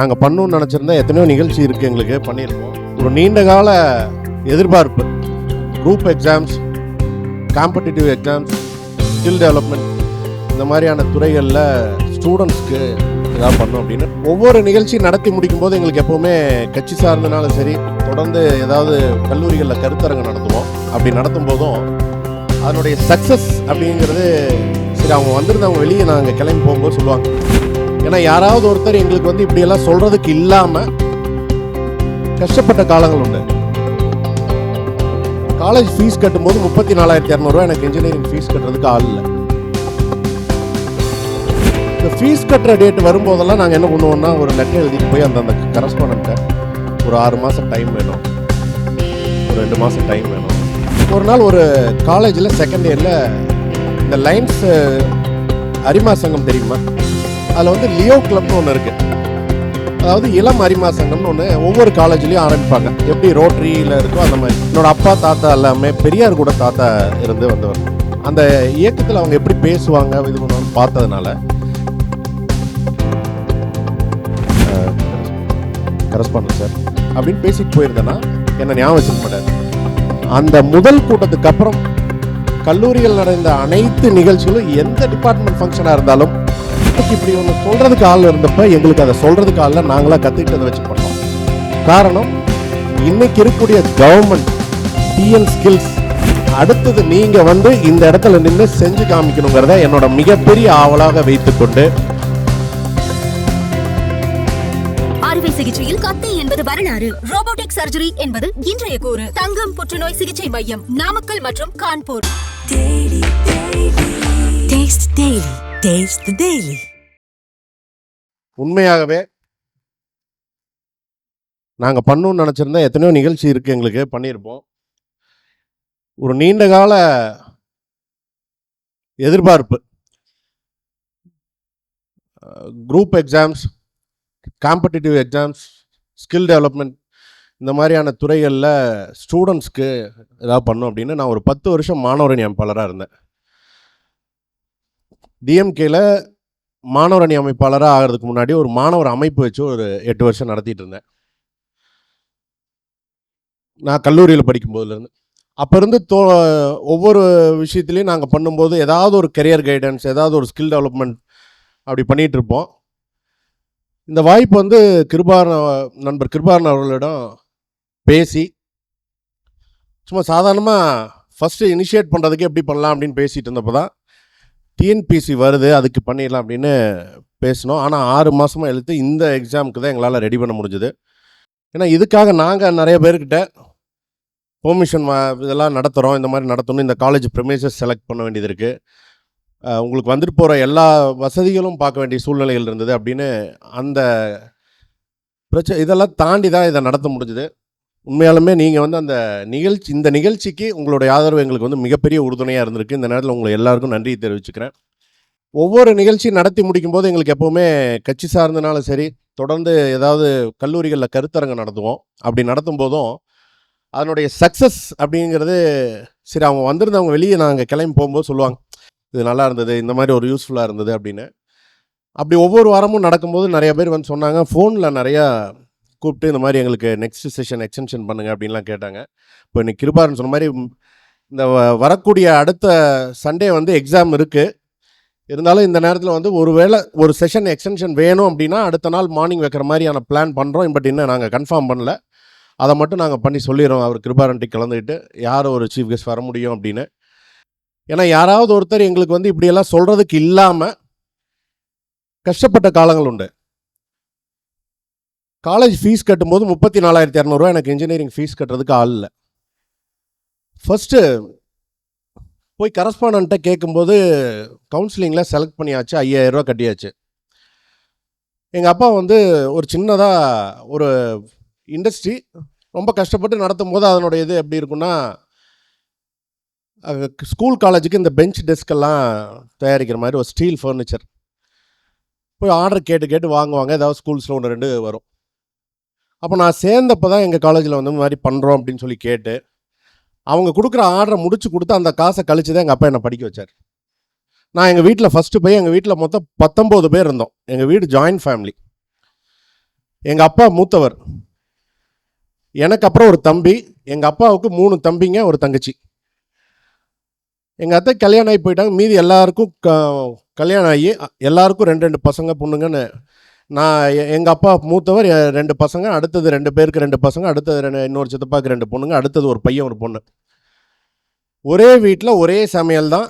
நாங்கள் பண்ணணும்னு நினச்சிருந்தா எத்தனையோ நிகழ்ச்சி இருக்குது எங்களுக்கு பண்ணியிருக்கோம். ஒரு நீண்ட கால எதிர்பார்ப்பு. Group exams competitive exams skill development இந்த மாதிரியான துறைகளில் ஸ்டூடெண்ட்ஸ்க்கு இதாக பண்ணோம் அப்படின்னு. ஒவ்வொரு நிகழ்ச்சியும் நடத்தி முடிக்கும் போது எங்களுக்கு எப்போவுமே கட்சி சார்ந்தனாலும் சரி தொடர்ந்து ஏதாவது கல்லூரிகளில் கருத்தரங்கு நடத்துவோம். அப்படி நடத்தும் போதும் அதனுடைய சக்ஸஸ் அப்படிங்கிறது சரி அவங்க வந்திருந்தவங்க வெளியே நாங்கள் கிளம்பி போகும்போது சொல்லுவாங்க. ஏன்னா யாராவது ஒருத்தர் எங்களுக்கு வந்து இப்படியெல்லாம் சொல்கிறதுக்கு இல்லாமல் கஷ்டப்பட்ட காலங்கள் உண்டு. காலேஜ் ஃபீஸ் கட்டும்போது முப்பத்தி நாலாயிரத்தி இரநூறுவா எனக்கு இன்ஜினியரிங் ஃபீஸ் கட்டுறதுக்கு ஆள் இல்லை. இந்த ஃபீஸ் கட்டுற டேட் வரும்போதெல்லாம் நாங்கள் என்ன பண்ணுவோம்னா ஒரு லெட்டர் எழுதிட்டு போய் அந்த அந்த கரஸ்பாண்ட்டை ஒரு ஆறு மாதம் டைம் வேணும். ஒரு ரெண்டு மாதம் டைம் வேணும். ஒரு நாள் ஒரு காலேஜில் செகண்ட் இயரில் இந்த லைன்ஸ் அரிமா சங்கம் தெரியுமா? அதில் வந்து லியோ கிளப்னு ஒன்று இருக்குது அதாவது இளம் அரிமா சங்கம்னு ஒன்று ஒவ்வொரு காலேஜ்லேயும் ஆரம்பிப்பாங்க. எப்படி ரோட்டரியில் இருக்கோ அந்த மாதிரி. என்னோட அப்பா தாத்தா எல்லாமே பெரியார் கூட தாத்தா இருந்து வந்தவர். அந்த இயக்கத்தில் அவங்க எப்படி பேசுவாங்க இது பண்ணுவாங்க பார்த்ததுனால கரஸ்பாண்ட் சார் அப்படின்னு பேசிட்டு போயிருந்தேன்னா என்னை ஞாபகம் வச்சுக்க மாட்டார். அந்த முதல் கூட்டத்துக்கு அப்புறம் கல்லூரிகள் நடந்த அனைத்து நிகழ்ச்சிகளும் எந்த டிபார்ட்மெண்ட் ஃபங்க்ஷனாக இருந்தாலும் நமக்கு இப்படி ஒன்று சொல்கிறதுக்கு ஆள் இருந்தப்ப எங்களுக்கு அதை சொல்கிறதுக்கு ஆளில் நாங்களாக கற்றுக்கிட்டதை வச்சு பண்ணோம் காரணம் இன்னைக்கு இருக்கக்கூடிய கவர்மெண்ட் டிஎன் ஸ்கில்ஸ் அடுத்தது நீங்கள் வந்து இந்த இடத்துல நின்று செஞ்சு காமிக்கணுங்கிறத என்னோட மிகப்பெரிய ஆவலாக வைத்துக்கொண்டு அறுவை சிகிச்சையில் கத்தி என்பது வரலாறு ரோபோட்டிக் சர்ஜரி என்பது இன்றைய கூறு தங்கம் புற்றுநோய் சிகிச்சை மையம் நாமக்கல் மற்றும் Kanpur daily. Taste Daily. Taste the Daily. உண்மையாகவே நாங்கள் பண்ணணும்னு நினச்சிருந்தா எத்தனையோ நிகழ்ச்சி இருக்குது எங்களுக்கு பண்ணியிருப்போம். ஒரு நீண்ட கால எதிர்பார்ப்பு. Group exams competitive exams skill development இந்த மாதிரியான துறைகளில் ஸ்டூடெண்ட்ஸ்க்கு ஏதாவது பண்ணும் அப்படின்னு நான் ஒரு பத்து வருஷம் மாணவரணி அமைப்பாளராக இருந்தேன். டிஎம்கேல மாணவர் அணி அமைப்பாளராக ஆகிறதுக்கு முன்னாடி ஒரு மாணவர் அமைப்பு வச்சு ஒரு எட்டு வருஷம் நடத்திட்டு இருந்தேன். நான் கல்லூரியில் படிக்கும் போதுலேருந்து அப்போ இருந்து தோ ஒவ்வொரு விஷயத்துலையும் நாங்கள் பண்ணும்போது ஏதாவது ஒரு கெரியர் கைடன்ஸ் ஏதாவது ஒரு ஸ்கில் டெவலப்மெண்ட் அப்படி பண்ணிகிட்டு இருப்போம். இந்த வாய்ப்பு வந்து கிருபாரன் நண்பர் கிருபாரன் அவர்களிடம் பேசி சும்மா சாதாரணமாக ஃபஸ்ட்டு இனிஷியேட் பண்ணுறதுக்கு எப்படி பண்ணலாம் அப்படின்னு பேசிகிட்டு இருந்தப்போ தான் டிஎன்பிசி வருது அதுக்கு பண்ணிடலாம் அப்படின்னு பேசினோம். ஆனால் ஆறு மாதமாக எழுத்து இந்த எக்ஸாமுக்கு தான் எங்களால் ரெடி பண்ண முடிஞ்சுது. ஏன்னா இதுக்காக நாங்கள் நிறைய பேர்கிட்ட பெர்மிஷன் இதெல்லாம் நடத்துகிறோம் இந்த மாதிரி நடத்தணும் இந்த காலேஜ் ப்ரிமைசஸ் செலக்ட் பண்ண வேண்டியது இருக்குது உங்களுக்கு வந்துட்டு போகிற எல்லா வசதிகளும் பார்க்க வேண்டிய சூழ்நிலைகள் இருந்தது அப்படின்னு அந்த பிரச்சனை இதெல்லாம் தாண்டி தான் இதை நடத்த முடிஞ்சுது. உண்மையாலுமே நீங்கள் வந்து அந்த நிகழ்ச்சி இந்த நிகழ்ச்சிக்கு உங்களுடைய ஆதரவு எங்களுக்கு வந்து மிகப்பெரிய உறுதுணையாக இருந்திருக்கு. இந்த நேரத்தில் உங்களை எல்லாருக்கும் நன்றி தெரிவிச்சுக்கிறேன். ஒவ்வொரு நிகழ்ச்சியும் நடத்தி முடிக்கும் போது எங்களுக்கு எப்போவுமே கட்சி சார்ந்தனாலும் சரி தொடர்ந்து ஏதாவது கல்லூரிகளில் கருத்தரங்கு நடத்துவோம். அப்படி நடத்தும் போதும் அதனுடைய சக்ஸஸ் அப்படிங்கிறது சரி அவங்க வந்திருந்தவங்க வெளியே நாங்கள் கிளம்பி போகும்போது சொல்லுவாங்க இது நல்லா இருந்தது இந்த மாதிரி ஒரு யூஸ்ஃபுல்லாக இருந்தது அப்படின்னு. அப்படி ஒவ்வொரு வாரமும் நடக்கும்போது நிறைய பேர் வந்து சொன்னாங்க ஃபோனில் நிறையா கூப்பிட்டு இந்த மாதிரி எங்களுக்கு நெக்ஸ்ட் செஷன் எக்ஸ்டென்ஷன் பண்ணுங்க அப்படின்லாம் கேட்டாங்க. இப்போ இன்னைக்கு கிருபாரன் சொன்ன மாதிரி இந்த வ- வரக்கூடிய அடுத்த சண்டே வந்து எக்ஸாம் இருக்குது இருந்தாலும் இந்த நேரத்தில் வந்து ஒரு வேளை ஒரு செஷன் எக்ஸ்டென்ஷன் வேணும் அப்படின்னா அடுத்த நாள் மார்னிங் வைக்கிற மாதிரியான பிளான் பண்ணுறோம் பட் இன்னும் நாங்கள் கன்ஃபார்ம் பண்ணல. அதை மட்டும் நாங்கள் பண்ணி சொல்லிடுறோம். அவர் கிருபாரன்ட்டி கலந்துக்கிட்டு யார் ஒரு சீஃப் கெஸ்ட் வர முடியும் அப்படின்னு. ஏன்னா யாராவது ஒருத்தர் எங்களுக்கு வந்து இப்படியெல்லாம் சொல்கிறதுக்கு இல்லாமல் கஷ்டப்பட்ட காலங்கள் உண்டு. காலேஜ் ஃபீஸ் கட்டும்போது முப்பத்தி நாலாயிரத்தி இரநூறுவா எனக்கு இன்ஜினியரிங் ஃபீஸ் கட்டுறதுக்கு ஆள் இல்லை. ஃபஸ்ட்டு போய் கரஸ்பாண்ட்டை கேட்கும்போது கவுன்சிலிங்கில் செலக்ட் பண்ணியாச்சு ஐயாயிரரூவா கட்டியாச்சு. எங்கள் அப்பா வந்து ஒரு சின்னதாக ஒரு இண்டஸ்ட்ரி ரொம்ப கஷ்டப்பட்டு நடத்தும் போது அதனுடைய இது எப்படி இருக்குன்னா ஸ்கூல் காலேஜுக்கு இந்த பெஞ்ச் டெஸ்கெல்லாம் தயாரிக்கிற மாதிரி ஒரு ஸ்டீல் ஃபர்னிச்சர் போய் ஆர்டர் கேட்டு கேட்டு வாங்குவாங்க. ஏதாவது ஸ்கூல்ஸில் ஒன்று ரெண்டு வரும். அப்போ நான் சேர்ந்தப்போ தான் எங்கள் காலேஜில் வந்து இந்த மாதிரி பண்ணுறோம் அப்படின்னு சொல்லி கேட்டு அவங்க கொடுக்குற ஆர்டரை முடிச்சு கொடுத்து அந்த காசை கழிச்சு தான் எங்கள் அப்பா என்னை படிக்க வச்சார். நான் எங்கள் வீட்டில் ஃபஸ்ட்டு போய் எங்கள் வீட்டில் மொத்தம் பத்தொம்போது பேர் இருந்தோம். எங்கள் வீடு ஜாயின்ட் ஃபேமிலி எங்கள் அப்பா மூத்தவர். எனக்கு அப்புறம் ஒரு தம்பி. எங்கள் அப்பாவுக்கு மூணு தம்பிங்க ஒரு தங்கச்சி. எங்கள் அத்தை கல்யாணம் ஆகி போயிட்டாங்க. மீதி எல்லாருக்கும் க கல்யாணம் ஆகி எல்லாருக்கும் ரெண்டு ரெண்டு பசங்க பொண்ணுங்கன்னு நான் எங்கள் அப்பா மூத்தவர் ரெண்டு பசங்க அடுத்தது ரெண்டு பேருக்கு ரெண்டு பசங்க அடுத்தது ரெண்டு இன்னொரு சித்தப்பாக்கு ரெண்டு பொண்ணுங்க அடுத்தது ஒரு பையன் ஒரு பொண்ணு. ஒரே வீட்டில் ஒரே சமையல் தான்.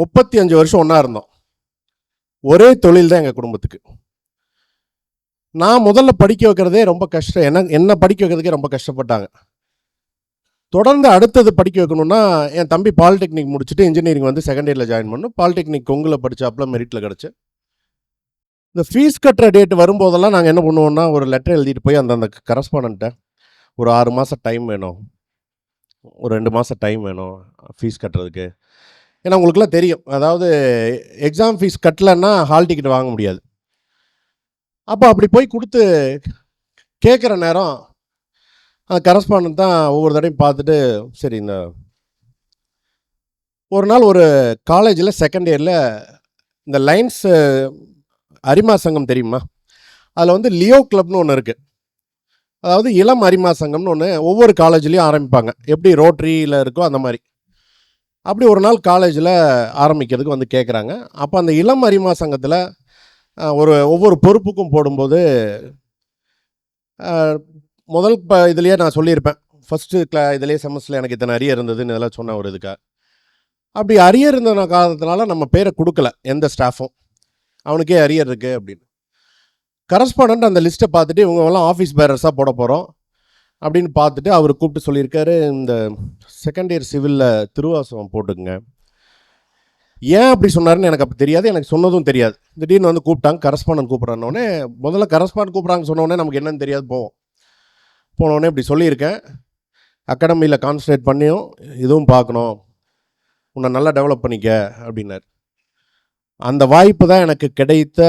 முப்பத்தி அஞ்சு வருஷம் ஒன்றா இருந்தோம். ஒரே தொழில் தான் எங்கள் குடும்பத்துக்கு. நான் முதல்ல படிக்க வைக்கிறதே ரொம்ப கஷ்டம் என்ன என்ன படிக்க வைக்கிறதுக்கே ரொம்ப கஷ்டப்பட்டாங்க. தொடர்ந்து அடுத்தது படிக்க வைக்கணும்னா என் தம்பி பாலிடெக்னிக் முடிச்சுட்டு இன்ஜினியரிங் வந்து செகண்ட் இயரில் ஜாயின் பண்ணும் பாலிடெக்னிக் கொங்கில் படித்தாப்புல மெரிட்டில் கிடச்சி. இந்த ஃபீஸ் கட்டுற டேட் வரும்போதெல்லாம் நாங்கள் என்ன பண்ணுவோம்னா ஒரு லெட்டர் எழுதிட்டு போய் அந்த அந்த கரஸ்பாண்ட்டை ஒரு ஆறு மாதம் டைம் வேணும். ஒரு ரெண்டு மாதம் டைம் வேணும் ஃபீஸ் கட்டுறதுக்கு. ஏன்னா உங்களுக்குலாம் தெரியும். அதாவது எக்ஸாம் ஃபீஸ் கட்டலைன்னா ஹால் டிக்கெட் வாங்க முடியாது. அப்போ அப்படி போய் கொடுத்து கேட்குற நேரம் அந்த கரஸ்பாண்ட் தான் ஒவ்வொரு தடையும் பார்த்துட்டு சரி இந்த ஒரு நாள் ஒரு காலேஜில் செகண்ட் இயரில் இந்த லைன்ஸு அரிமா சங்கம் தெரியுமா? அதில் வந்து லியோ கிளப்னு ஒன்று இருக்குது அதாவது இளம் அரிமா சங்கம்னு ஒன்று ஒவ்வொரு காலேஜ்லேயும் ஆரம்பிப்பாங்க. எப்படி ரோட்ரியில் இருக்கோ அந்த மாதிரி. அப்படி ஒரு நாள் காலேஜில் ஆரம்பிக்கிறதுக்கு வந்து கேட்குறாங்க அப்போ அந்த இளம் அரிமா சங்கத்தில் ஒரு ஒவ்வொரு பொறுப்புக்கும் போடும்போது முதல் ப இதுலேயே நான் சொல்லியிருப்பேன். ஃபஸ்ட்டு கிளா இதுலேயே செமஸ்டரில் எனக்கு இத்தனை அரியர் இருந்ததுன்னு இதெல்லாம் சொன்ன ஒரு இதுக்காக. அப்படி அரியர் இருந்த காரணத்தினால நம்ம பேரை கொடுக்கல எந்த ஸ்டாஃபும் அவனுக்கே அரியர் இருக்குது அப்படின்னு. கரஸ்பாண்டன்ட் அந்த லிஸ்ட்டை பார்த்துட்டு இவங்கெல்லாம் ஆஃபீஸ் பேரர்ஸாக போட போகிறோம் அப்படின்னு பார்த்துட்டு அவர் கூப்பிட்டு சொல்லியிருக்காரு இந்த செகண்ட் இயர் சிவிலில் திருவாசகம் போட்டுக்குங்க. ஏன் அப்படி சொன்னார்னு எனக்கு அப்போ தெரியாது எனக்கு சொன்னதும் தெரியாது. திடீர்னு வந்து கூப்பிட்டாங்க கரஸ்பாண்டன் கூப்பிட்றானோடனே முதல்ல கரஸ்பாண்ட் கூப்பிட்றாங்க சொன்னோடனே நமக்கு என்னன்னு தெரியாது போவோம். போனோடனே இப்படி சொல்லியிருக்கேன். அகாடமியில் கான்சன்ட்ரேட் பண்ணியும் இதுவும் பார்க்கணும். உன்னை நல்லா டெவலப் பண்ணிக்க அப்படின்னாரு. அந்த வாய்ப்பு தான் எனக்கு கிடைத்த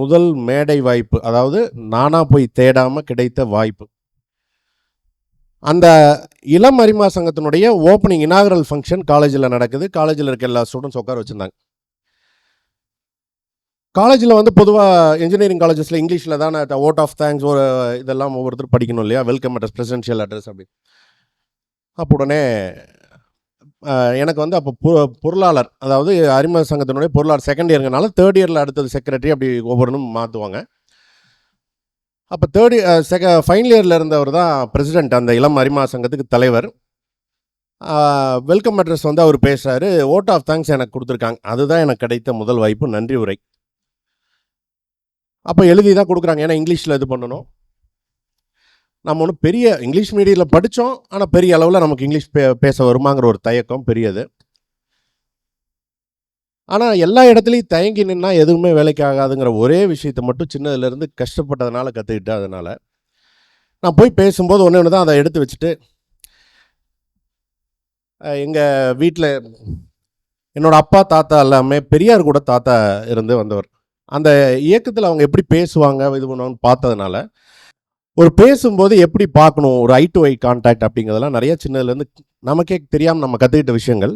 முதல் மேடை வாய்ப்பு. அதாவது நானாக போய் தேடாமல் கிடைத்த வாய்ப்பு. அந்த இளம் அரிமா சங்கத்தினுடைய ஓப்பனிங் இனாகரல் ஃபங்க்ஷன் காலேஜில் நடக்குது. காலேஜில் இருக்க எல்லா ஸ்டூடெண்ட்ஸ் உட்கார வச்சுருந்தாங்க. காலேஜில் வந்து பொதுவாக இன்ஜினியரிங் காலேஜஸில் இங்கிலீஷில் தான் ஓட் ஆஃப் தேங்க்ஸ் ஒரு இதெல்லாம் ஒவ்வொருத்தர் படிக்கணும் இல்லையா? வெல்கம் அட்ரஸ் பிரசிடென்ஷியல் அட்ரஸ் அப்படி. அப்போ உடனே எனக்கு வந்து அப்போ பொ பொருளாளர் அதாவது அறிமுக சங்கத்தினுடைய பொருளாளர் செகண்ட் இயருங்கனால தேர்ட் இயரில் அடுத்தது செக்ரட்டரி அப்படி ஒவ்வொன்றும் மாற்றுவாங்க அப்போ தேர்ட் செக ஃபைனல் இயரில் இருந்தவர் தான் பிரசிடென்ட் அந்த இளம் அரிமா சங்கத்துக்கு தலைவர். வெல்கம் அட்ரஸ் வந்து அவர் பேசுகிறாரு ஓட் ஆஃப் தேங்க்ஸ் எனக்கு கொடுத்துருக்காங்க. அதுதான் எனக்கு கிடைத்த முதல் வாய்ப்பு. நன்றி உரை. அப்போ எழுதி தான் கொடுக்குறாங்க. ஏன்னா இங்கிலீஷில் இது பண்ணணும். நம்ம ஒன்றும் பெரிய இங்கிலீஷ் மீடியத்தில் படித்தோம் ஆனால் பெரிய அளவில் நமக்கு இங்கிலீஷ் பே பேச வருமாங்கிற ஒரு தயக்கம் பெரியது. ஆனால் எல்லா இடத்துலையும் தயங்கி நின்னா எதுவுமே வேலைக்கு ஆகாதுங்கிற ஒரே விஷயத்தை மட்டும் சின்னதுலேருந்து கஷ்டப்பட்டதுனால கற்றுக்கிட்டு அதனால். நான் போய் பேசும்போது ஒன்று ஒன்று தான் அதை எடுத்து வச்சுட்டு எங்கள் வீட்டில் என்னோட அப்பா தாத்தா எல்லாமே பெரியார் கூட தாத்தா இருந்து வந்தவர். அந்த இயக்கத்தில் அவங்க எப்படி பேசுவாங்க இது பண்ணுவாங்கன்னு பார்த்ததுனால ஒரு பேசும்போது எப்படி பார்க்கணும்? ஒரு ஐ டு ஐ கான்டாக்ட் அப்படிங்கிறதெல்லாம் நிறைய சின்னதுலேருந்து நமக்கே தெரியாமல் நம்ம கற்றுக்கிட்ட விஷயங்கள்.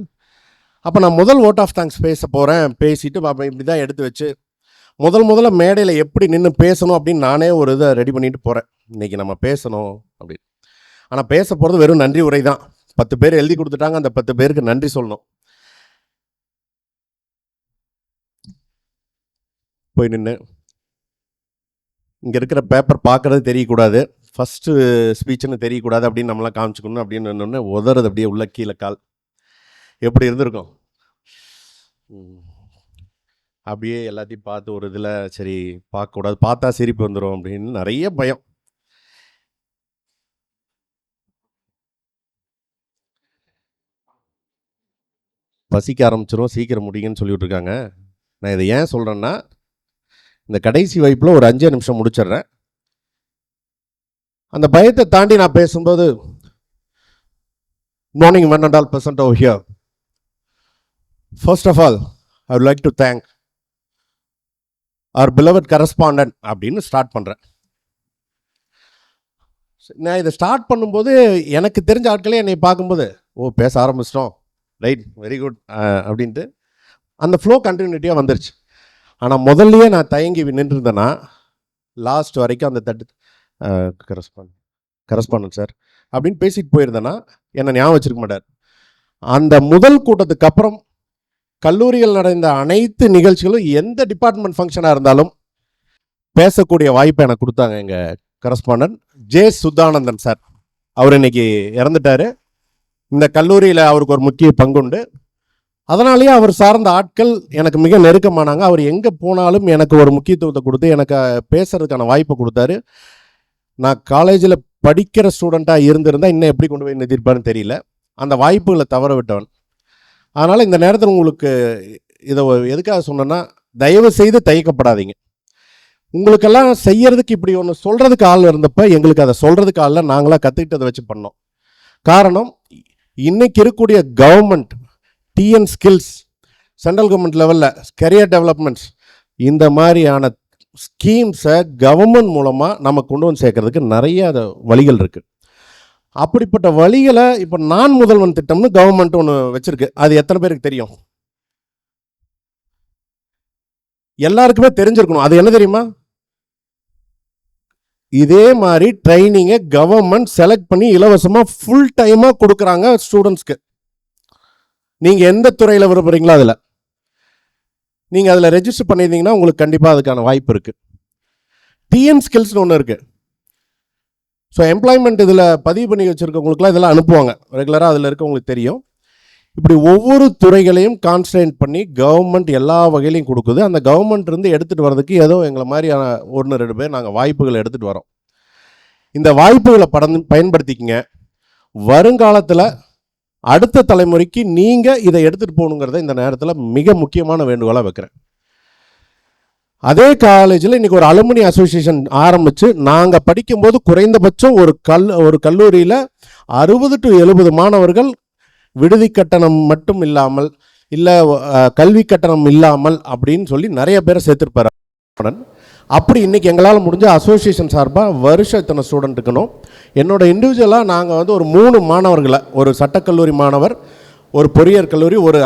அப்போ நான் முதல் ஓட் ஆஃப் தேங்க்ஸ் பேச போகிறேன் பேசிட்டு அப்போ இப்படி தான் எடுத்து வச்சு முதல் முதல்ல மேடையில் எப்படி நின்று பேசணும் அப்படின்னு நானே ஒரு இதை ரெடி பண்ணிட்டு போகிறேன் இன்றைக்கி நம்ம பேசணும் அப்படின்னு. ஆனால் பேச போகிறது வெறும் நன்றி உரை தான். பத்து பேர் எழுதி கொடுத்துட்டாங்க. அந்த பத்து பேருக்கு நன்றி சொல்லணும். போய் நின்று இங்கே இருக்கிற பேப்பர் பார்க்குறது தெரியக்கூடாது. ஃபஸ்ட்டு ஸ்பீச்சுன்னு தெரியக்கூடாது அப்படின்னு நம்மளாம் காமிச்சுக்கணும் அப்படின்னு நின்னோடனே உதறது அப்படியே உள்ள கீழே கால். எப்படி இருந்திருக்கும்? அப்படியே எல்லாத்தையும் பார்த்து ஒரு இதில் சரி பார்க்கக்கூடாது. பார்த்தா சிரிப்பு வந்துடும் அப்படின்னு நிறைய பயம். பசிக்க ஆரம்பிச்சிடும் சீக்கிரம் முடியுங்கன்னு சொல்லிட்டுருக்காங்க நான் இதை ஏன் சொல்கிறேன்னா இந்த கடைசி வாய்ப்பில் ஒரு அஞ்சு நிமிஷம் முடிச்சிடுறேன். அந்த பயத்தை தாண்டி நான் பேசும்போது morning one and all present O here first of all I would like to thank our beloved correspondent அப்படின்னு ஸ்டார்ட் பண்ணுறேன் நான் இதை ஸ்டார்ட் பண்ணும்போது எனக்கு தெரிஞ்ச ஆட்களே என்னை பார்க்கும்போது ஓ பேச ஆரம்பிச்சிட்டோம். ரைட் வெரி குட் அப்படின்ட்டு அந்த ஃப்ளோ கண்டினியூட்டியாக வந்துருச்சு. ஆனால் முதல்லையே நான் தயங்கி நின்றுருந்தேன்னா லாஸ்ட் வரைக்கும் அந்த தட்டு கரஸ்பாண்ட் கரஸ்பாண்ட் சார் அப்படின்னு பேசிட்டு போயிருந்தேன்னா என்னை ஞாபகம் வச்சுருக்க மாட்டார். அந்த முதல் கூட்டத்துக்கு அப்புறம் கல்லூரிகள் நடந்த அனைத்து நிகழ்ச்சிகளும் எந்த டிபார்ட்மெண்ட் ஃபங்க்ஷனாக இருந்தாலும் பேசக்கூடிய வாய்ப்பை எனக்கு கொடுத்தாங்க எங்கள் கரஸ்பாண்டன்ட் ஜே சுத்தானந்தன் சார் அவர் இன்னைக்கு இறந்துட்டாரு. இந்த கல்லூரியில் அவருக்கு ஒரு முக்கிய பங்குண்டு. அதனாலேயே அவர் சார்ந்த ஆட்கள் எனக்கு மிக நெருக்கமானாங்க. அவர் எங்கே போனாலும் எனக்கு ஒரு முக்கியத்துவத்தை கொடுத்து எனக்கு பேசுறதுக்கான வாய்ப்பை கொடுத்தாரு. நான் காலேஜில் படிக்கிற ஸ்டூடெண்ட்டாக இருந்திருந்தால் இன்னும் எப்படி கொண்டு போய் நிறுத்திருப்பாருன்னு தெரியல. அந்த வாய்ப்புகளை தவற விட்டவன். அதனால் இந்த நேரத்தில் உங்களுக்கு இதை எதுக்காக சொன்னேன்னா தயவு செய்து தயக்கப்படாதீங்க. உங்களுக்கெல்லாம் செய்யறதுக்கு இப்படி ஒன்று சொல்கிறதுக்கு ஆள் இருந்தப்ப எங்களுக்கு அதை சொல்கிறதுக்கு ஆளில் நாங்களாம் கற்றுக்கிட்டதை வச்சு பண்ணோம். காரணம் இன்றைக்கி இருக்கக்கூடிய government TN skills central government லெவலில் கரியர் டெவலப்மெண்ட்ஸ் இந்த மாதிரியான ஸ்கீம்ஸை கவர்மெண்ட் மூலமாக நம்ம கொண்டு வந்து சேர்க்கறதுக்கு நிறைய வழிகள் இருக்குது அப்படிப்பட்ட வழிகளை இப்போ நான் முதல்வன் திட்டம்னு கவர்மெண்ட் ஒன்று வச்சுருக்கு. அது எத்தனை பேருக்கு தெரியும்? எல்லாருக்குமே தெரிஞ்சிருக்கணும். அது என்ன தெரியுமா? இதே மாதிரி ட்ரைனிங்கை கவர்மெண்ட் செலக்ட் பண்ணி இலவசமாக ஃபுல் டைமாக கொடுக்குறாங்க ஸ்டூடெண்ட்ஸ்க்கு நீங்கள் எந்த துறையில் விரும்புகிறீங்களோ அதில். நீங்கள் அதில் ரெஜிஸ்டர் பண்ணியிருந்தீங்கன்னா உங்களுக்கு கண்டிப்பாக அதுக்கான வாய்ப்பு இருக்குது டிஎன் ஸ்கில்ஸ்னு ஒன்று இருக்குது ஸோ எம்ப்ளாய்மெண்ட் இதில் பதிவு பண்ணி வச்சுருக்கவங்களுக்குலாம் இதெல்லாம் அனுப்புவாங்க. ரெகுலராக அதில் இருக்கவங்களுக்கு தெரியும். இப்படி ஒவ்வொரு துறைகளையும் கான்சன்ட்ரேட் பண்ணி கவர்மெண்ட் எல்லா வகையிலையும் கொடுக்குது. அந்த கவர்மெண்ட் இருந்து எடுத்துகிட்டு வர்றதுக்கு ஏதோ எங்களை மாதிரியான ஒன்று ரெண்டு பேர் நாங்கள் வாய்ப்புகளை எடுத்துகிட்டு வரோம் இந்த வாய்ப்புகளை படந்து பயன்படுத்திக்கங்க. வருங்காலத்தில் அடுத்த தலைமுறைக்கு நீங்கள் இதை எடுத்துகிட்டு போகணுங்கிறத இந்த நேரத்தில் மிக முக்கியமான வேண்டுகோளாக வைக்கிறேன். அதே காலேஜில் இன்றைக்கி ஒரு அலுமினி அசோசியேஷன் ஆரம்பித்து நாங்கள் படிக்கும்போது குறைந்தபட்சம் ஒரு கல் ஒரு கல்லூரியில் அறுபது டு எழுபது மாணவர்கள் விடுதி கட்டணம் மட்டும் இல்லாமல் இல்லை கல்வி கட்டணம் இல்லாமல் அப்படின்னு சொல்லி நிறைய பேரை சேர்த்துருப்பாரு. அப்படி இன்றைக்கி எங்களால் முடிஞ்ச அசோசியேஷன் சார்பாக வருஷம் இத்தனை ஸ்டூடெண்ட் இருக்கணும் என்னோடய இண்டிவிஜுவலாக நாங்கள் வந்து ஒரு மூணு மாணவர்களை ஒரு சட்டக்கல்லூரி மாணவர் ஒரு பொறியியல் கல்லூரி ஒரு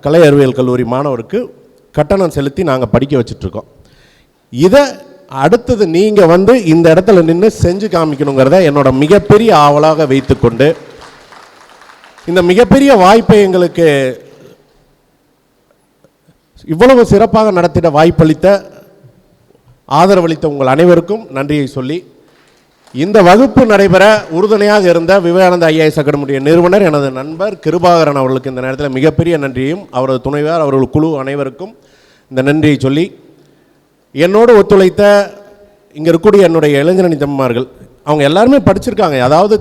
கலை அறிவியல் கல்லூரி மாணவருக்கு கட்டணம் செலுத்தி நாங்கள் படிக்க வச்சிட்ருக்கோம் இதை அடுத்தது நீங்கள் வந்து இந்த இடத்துல நின்று செஞ்சு காமிக்கணுங்கிறத என்னோட மிகப்பெரிய ஆவலாக வைத்துக்கொண்டு இந்த மிகப்பெரிய வாய்ப்பை எங்களுக்கு இவ்வளவு சிறப்பாக நடத்திட வாய்ப்பளித்த ஆதரவளித்த உங்கள் அனைவருக்கும் நன்றியை சொல்லி இந்த வகுப்பு நடைபெற உறுதுணையாக இருந்த விவேகானந்த ஐஏஎஸ் அகாடமியுடைய நிறுவனர் எனது நண்பர் கிருபாகரன் அவர்களுக்கு இந்த நேரத்தில் மிகப்பெரிய நன்றியும் அவரது துணைவார் அவர்கள் குழு அனைவருக்கும் இந்த நன்றியை சொல்லி என்னோடு ஒத்துழைத்த இங்கே இருக்கக்கூடிய என்னுடைய இளைஞரணித்தம்மார்கள் அவங்க எல்லாருமே படிச்சிருக்காங்க. அதாவது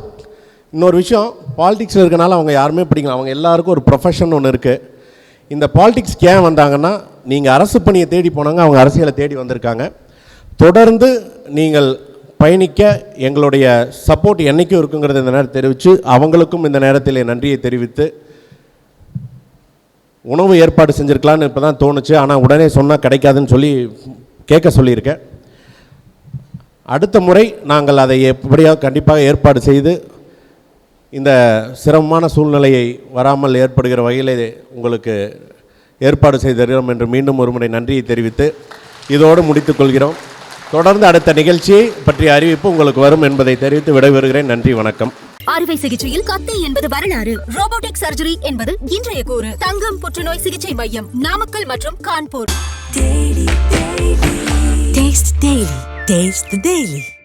இன்னொரு விஷயம் பாலிடிக்ஸில் இருக்கனால அவங்க யாருமே படிக்கல. அவங்க எல்லாருக்கும் ஒரு ப்ரொஃபஷன் ஒன்று இருக்குது இந்த பாலிடிக்ஸ்க்கு ஏன் வந்தாங்கன்னா நீங்கள் அரசு பணியை தேடி போனாங்க அவங்க அரசியலை தேடி வந்திருக்காங்க. தொடர்ந்து நீங்கள் பயணிக்க எங்களுடைய சப்போர்ட் என்றைக்கும் இருக்குங்கிறத இந்த நேரம் தெரிவித்து அவங்களுக்கும் இந்த நேரத்தில் நன்றியை தெரிவித்து உணவு ஏற்பாடு செஞ்சுருக்கலான்னு இப்போ தான் தோணுச்சு. ஆனால் உடனே சொன்னால் கிடைக்காதுன்னு சொல்லி கேட்க சொல்லியிருக்கேன். அடுத்த முறை நாங்கள் அதை எப்படியாவது கண்டிப்பாக ஏற்பாடு செய்து இந்த சிரமமான சூழ்நிலையை வராமல் ஏற்படுகிற வகையில் உங்களுக்கு ஏற்பாடு செய்திருக்கிறோம் என்று மீண்டும் ஒருமுறை நன்றியை தெரிவித்து இதோடு முடித்துக்கொள்கிறோம் தொடர்ந்து அடுத்த நிகழ்ச்சியை பற்றிய அறிவிப்பு உங்களுக்கு வரும் என்பதை தெரிவித்து விடைபெறுகிறேன். நன்றி வணக்கம். அறுவை சிகிச்சையில் கத்தை என்பது வரலாறு. ரோபோட்டிக் சர்ஜரி என்பது இன்றைய கூறு. தங்கம் புற்றுநோய் சிகிச்சை மையம் நாமக்கல் மற்றும் கான்பூர். Taste